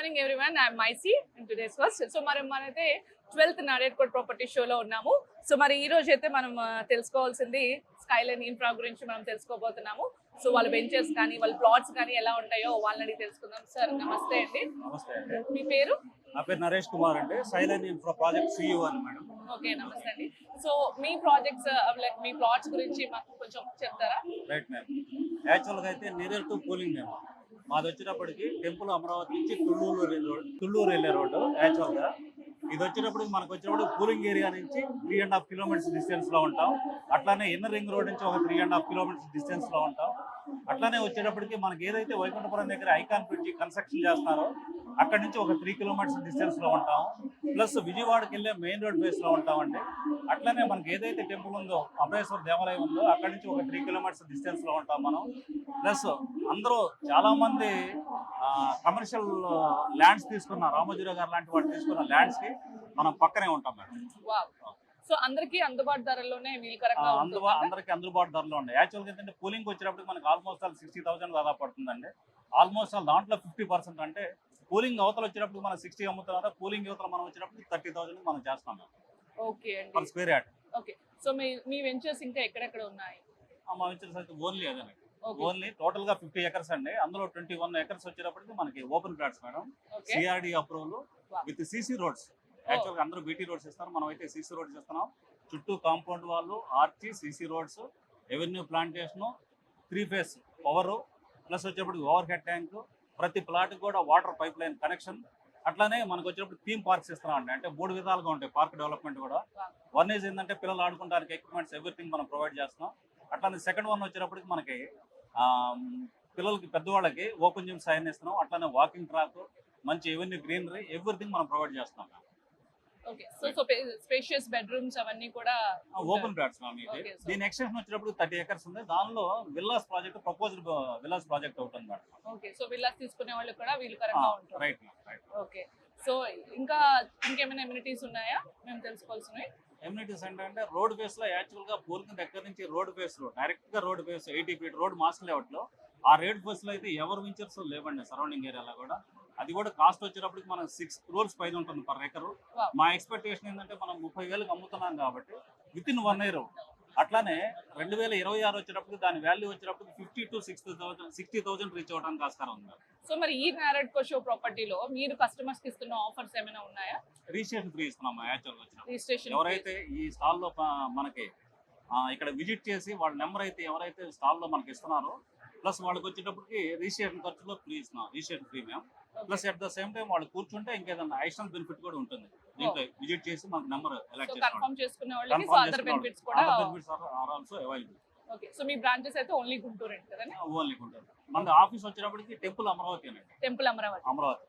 Morning everyone I'm Maisie in today's first so మరి మనైతే twelfth నాడేడ్కోట్ property షోలో ఉన్నాము. సో మరి ఈ రోజు అయితే మనం తెలుసుకోవాల్సింది స్కైలైన్ ఇన్ఫ్రా గురించి మనం తెలుసుకోబోతున్నాము. సో వాళ్ళ వెంచర్స్ కానీ వాళ్ళ ప్లాట్స్ కానీ ఎలా ఉంటాయో వాళ్ళని అడిగి తెలుసుకుందాం. సార్ నమస్తే అండి. అండి. మీ పేరు? నా పేరు నరేష్ కుమార్ అండి. సైలెంట్ ఇన్ఫ్రా ప్రాజెక్ట్ సిఇఓ అని మేడం. ఓకే నమస్తే అండి. సో మీ ప్రాజెక్ట్స్ లైక్ మీ ప్లాట్స్ గురించి మాకు కొంచెం చెప్తారా? రైట్ మ్యామ్ యాక్చువల్గా అయితే నియర్ టు కూలింగ్ మేము మాది వచ్చినప్పటికి టెంపుల్ అమరావతి నుంచి తుళ్ళూరు వెళ్ళే రోడ్ తుళ్ళూరు వెళ్ళే రోడ్డు యాక్చువల్గా ఇది వచ్చినప్పుడు మనకు వచ్చినప్పుడు కూలింగ్ ఏరియా నుంచి త్రీ అండ్ హాఫ్ కిలోమీటర్స్ డిస్టెన్స్లో ఉంటాం. అట్లానే ఇన్నర్ రింగ్ రోడ్ నుంచి ఒక త్రీ అండ్ హాఫ్ కిలోమీటర్స్ డిస్టెన్స్లో ఉంటాం. అట్లానే వచ్చేటప్పటికి మనకి ఏదైతే వైకుంఠపురం దగ్గర ఐకాన్ బ్రిడ్జి కన్స్ట్రక్షన్ చేస్తున్నారో అక్కడ నుంచి ఒక త్రీ కిలోమీటర్స్ డిస్టెన్స్లో ఉంటాం. ప్లస్ విజయవాడకి వెళ్ళే మెయిన్ రోడ్ బేస్లో ఉంటామండి. అట్లనే మనకి ఏదైతే టెంపుల్ ఉందో అభయేశ్వర దేవాలయం ఉందో అక్కడ నుంచి ఒక త్రీ కిలోమీటర్స్ డిస్టెన్స్లో ఉంటాం మనం. ప్లస్ అందరూ చాలామంది కమర్షియల్ ల్యాండ్స్ uh, తీసుకున్న రామోజీరావు గారు లాంటి వాళ్ళు తీసుకున్న ల్యాండ్స్కి మనం పక్కనే ఉంటాం మేడం. సో అందరికీ అందుబాటు ధరల్లోనే ఆ, వీలుకరంగా అందరికి అందుబాటు ధరలో ఉన్నాయి. యాక్చువల్గా ఏంటంటే కూలింగ్ వచ్చేటప్పుడు మనకి ఆల్మోస్ట్ ఆల్ సిక్స్టీ థౌసండ్ దాదాపు పడుతుందండి. ఆల్మోస్ట్ ఆల్ దాంట్లో ఫిఫ్టీ పర్సెంట్ అంటే కూలింగ్ అవతల వచ్చేటప్పుడు మనం సిక్స్టీ అమ్ముతున్నా కూలింగ్ యువతల మనం వచ్చినప్పుడు థర్టీ థౌసండ్ మనం చేస్తాం ఓకే అండి. స్క్వేర్ ఓకే సో మీ మీ వెంచర్స్ ఇంకా ఎక్కడెక్కడ ఉన్నాయి? మా వెంచర్స్ అయితే ఓన్లీ అదేనండి ఓన్లీ టోటల్గా ఫిఫ్టీ ఎకర్స్ అండి. అందులో ట్వంటీ వన్ ఎకర్స్ వచ్చేటప్పటికి మనకి open plots madam CRD approval. With CC roads యాక్చువల్గా అందరూ బీటీ రోడ్స్ ఇస్తారు మనం అయితే సీసీ రోడ్స్ ఇస్తున్నాం చుట్టూ కాంపౌండ్ వాళ్ళు arch CC roads avenue plantation three phase power plus వచ్చేప్పటికి ఓవర్ హెడ్ ట్యాంక్ ప్రతి ప్లాట్ కూడా వాటర్ పైప్ లైన్ కనెక్షన్ అట్లానే మనకు వచ్చేటప్పుడు థీమ్ పార్క్స్ ఇస్తున్నామండి అంటే మూడు విధాలుగా ఉంటాయి పార్క్ డెవలప్మెంట్ కూడా. వన్ ఈజ్ ఏంటంటే పిల్లలు ఆడుకోవడానికి ఎక్విప్మెంట్స్ ఎవ్రీథింగ్ మనం ప్రొవైడ్ చేస్తున్నాం. అట్లానే సెకండ్ వన్ వచ్చేటప్పటికి మనకి పిల్లలకి పెద్దవాళ్ళకి ఓపెన్ జిమ్ సైన్ ఇస్తున్నాం అట్లానే వాకింగ్ ట్రాక్ మంచి ఎవెన్యూ గ్రీనరీ ఎవ్రీథింగ్ మనం ప్రొవైడ్ చేస్తున్నాం. Okay so so spacious bedrooms అవన్నీ కూడా ఓపెన్ ప్లాట్స్ మ్యామ్ ఇది. దీని ఎక్స్టెన్షన్ వచ్చేటప్పుడు థర్టీ ఎకర్స్ ఉంది. దానిలో villas project proposed villas project అవుతుంది మేడం ఓకే సో విల్లాస్ తీసుకునే వాళ్ళు కూడా వీలుకరంగా ఉంటుంది రైట్ రైట్ ఓకే సో ఇంకా ఇంకేమైనా ఎమ్యూనిటీస్ ఉన్నాయా? మేము తెలుసుకోవాల్సినవి. ఎమ్యూనిటీస్ ఏంటంటే రోడ్ బేస్లో యాక్చువల్గా పూర్తి దగ్గర నుంచి రోడ్ బేస్లో డైరెక్ట్గా road base eighty feet road mass లేఅవుట్లో ఆ రోడ్ బేస్లో అయితే ఎవరు వెంచర్స్ లేవండి సరౌండింగ్ ఏరియాలో కూడా. అది కూడా కాస్ట్ వచ్చేటప్పటికి మనం సిక్స్ క్రోర్స్ పైన ఉంటుంది పర్ ఎకర్. మా ఎక్స్పెక్టేషన్ ఏంటంటే మనం ముప్పై వేలకు అమ్ముతున్నాం కాబట్టి విత్ ఇన్ వన్ ఇయర్ అట్లానే రెండు వేల ఇరవై ఆరు వచ్చేటప్పుడు దాని వాల్యూ వచ్చేటప్పుడు fifty to sixty thousand sixty thousand reach అవడానికి ఆస్కారం ఉంది. సో మరి ఈ నారెడ్ షో ప్రాపర్టీలో మీరు కస్టమర్స్కి ఇస్తున్న ఆఫర్స్ ఏమైనా ఉన్నాయా? రిజిస్ట్రేషన్ ఫ్రీ ఇస్తున్నాం యాక్చువల్ వచ్చినప్పుడు. రిజిస్ట్రేషన్ ఎవరైతే ఈ స్టాల్లో మనకి ఇక్కడ విజిట్ చేసి వాళ్ళ నెంబర్ అయితే ఎవరైతే స్టాల్లో మనకి ఇస్తున్నారో ప్లస్ వాళ్ళకి వచ్చేటప్పటికి రిజిస్ట్రేషన్ ఖర్చులో ఫ్రీ ఇస్తున్నాం రిజిస్ట్రేషన్ ఫ్రీ మేము plus at the same time వాళ్ళు కూర్చుంటే ఇంకేదైనా అడిషనల్ బెనిఫిట్ కూడా ఉంటుంది. దీంట్లో విజిట్ చేసి మనకు నెంబర్ ఎలక్ట్ కన్ఫర్మ్ చేసుకునే వాళ్ళకి so other benefits are also available okay so me branches అయితే ఓన్లీ గుంటూరు కదండి? ఓన్లీ ఉంటుంది మన ఆఫీస్ వచ్చేటప్పటికి టెంపుల్ అమరావతి అండి temple Amaravati Amaravati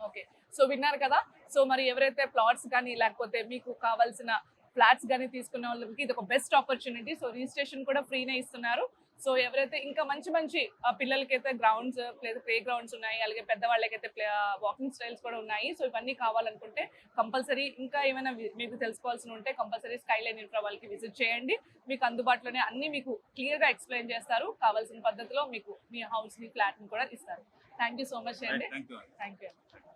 okay so విన్నారు కదా? సో మరి ఎవరైతే ప్లాట్స్ కానీ లేకపోతే మీకు కావాల్సిన ఫ్లాట్స్ కానీ తీసుకునే వాళ్ళకి ఇది ఒక బెస్ట్ ఆపర్చునిటీ సో రిజిస్ట్రేషన్ కూడా ఫ్రీనే ఇస్తున్నారు. సో ఎవరైతే ఇంకా మంచి మంచి ఆ, పిల్లలకైతే గ్రౌండ్స్ లేదా ప్లే గ్రౌండ్స్ ఉన్నాయి అలాగే పెద్దవాళ్ళకైతే ప్లే వాకింగ్ స్టైల్స్ కూడా ఉన్నాయి. సో ఇవన్నీ కావాలనుకుంటే కంపల్సరీ ఇంకా ఏమైనా మీకు తెలుసుకోవాల్సి ఉంటే కంపల్సరీ స్కైలైన్ ఇన్ఫ్రా వాళ్ళకి విజిట్ చేయండి. మీకు అందుబాటులోనే అన్ని మీకు క్లియర్గా ఎక్స్ప్లెయిన్ చేస్తారు. కావాల్సిన పద్ధతిలో మీకు మీ హౌస్ మీ ఫ్లాట్ని కూడా ఇస్తారు. థ్యాంక్ యూ సో మచ్ అండి. Thank you